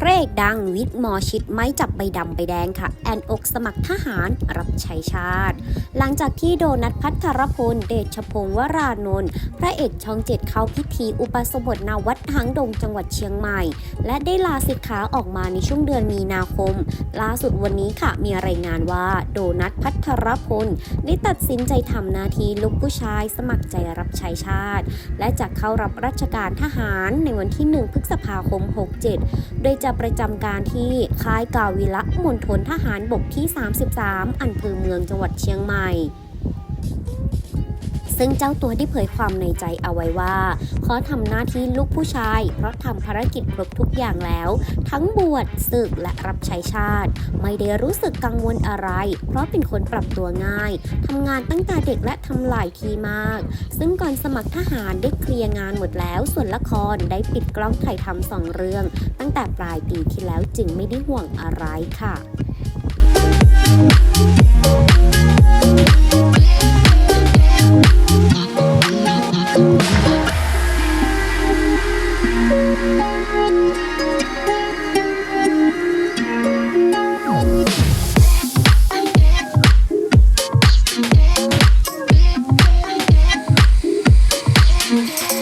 พระเอกดังวิทย์หมอชิดไม่จับใบดำใบแดงค่ะ แอนอกสมัครทหารรับใช้ชาติ หลังจากที่โดนัทพัทรพล เดชพงศ์วรานนท์พระเอกช่องเจ็ดเข้าพิธีอุปสมบทนาวัดหางดงจังหวัดเชียงใหม่ และได้ลาสิกขาออกมาในช่วงเดือนมีนาคม ล่าสุดวันนี้ค่ะมีรายงานว่า โดนัทพัทรพล ได้ตัดสินใจทำหน้าที่ลูกผู้ชายสมัครใจรับใช้ชาติ และจะเข้ารับราชการทหารในวันที่ 1 พฤษภาคม 67 โดยจะจะประจำการที่ค่ายกาวิละมณฑลทหารบกที่ 33 อำเภอเมืองจังหวัดเชียงใหม่ ซึ่งเจ้าตัวได้เผยความในใจเอาไว้ว่า ขอทำหน้าที่ลูกผู้ชาย เพราะทำภารกิจครบทุกอย่างแล้ว ทั้งบวชศึกและรับใช้ชาติ ไม่ได้รู้สึกกังวลอะไร เพราะเป็นคนปรับตัวง่ายทำงานตั้งแต่เด็กและทำหลายทีมาก ซึ่งก่อนสมัครทหารได้เคลียร์งานหมดแล้ว ส่วนละครได้ปิดกล้องถ่ายทำสองเรื่อง ตั้งแต่ปลายปีที่แล้วจึงไม่ได้ห่วงอะไรค่ะ Mm-hmm.